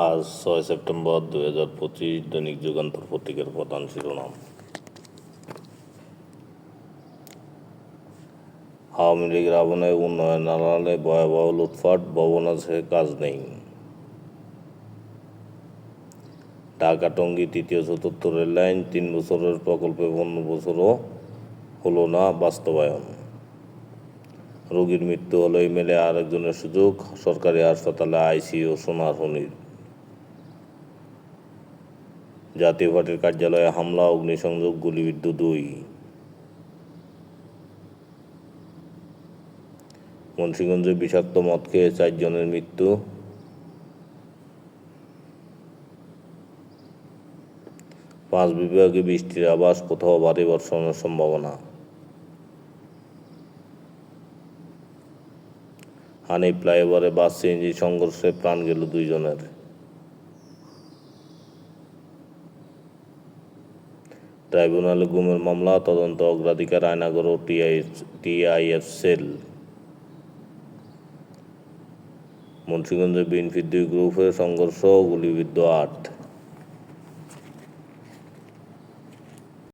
আজ ছয় সেপ্টেম্বর দুই হাজার পঁচিশ দৈনিক যুগান্তর পত্রিকার প্রধান শিরোনাম। আওয়ামী লীগের আবনে উন্নয়ন আড়ালে ভয়াবহ লুটপাট, ভবন আছে, কাজ নেই। ঢাকা টঙ্গী তৃতীয় চতুর্থ রেল লাইন তিন বছরের প্রকল্পে পনেরো বছরও হলো না বাস্তবায়ন। রোগীর মৃত্যু হলেই মেলে আরেকজনের সুযোগ, সরকারি হাসপাতালে আইসিইউ সোনারহনির জাতীয় পার্টির কার্যালয়ে হামলা, অগ্নিসংযোগ, গুলিবিদ্ধ দুই। মুন্সিগঞ্জে বিষাক্ত মদ খেয়ে চারজনের মৃত্যু। পাঁচ বিভাগে বৃষ্টির আবাস কোথাও ভারী বর্ষণের সম্ভাবনা। হানি ফ্লাইওভারে বাস, সিএনজি সংঘর্ষে প্রাণ গেল দুইজনের। ট্রাইব্যুনালে গুমের মামলা, তদন্ত, অগ্রাধিকার আয়নাগর ও টিআই টিআইএফ সেল মুন্সিগঞ্জে বিএনপির দুই গ্রুপের সংঘর্ষ, গুলিবিদ্ধ আট।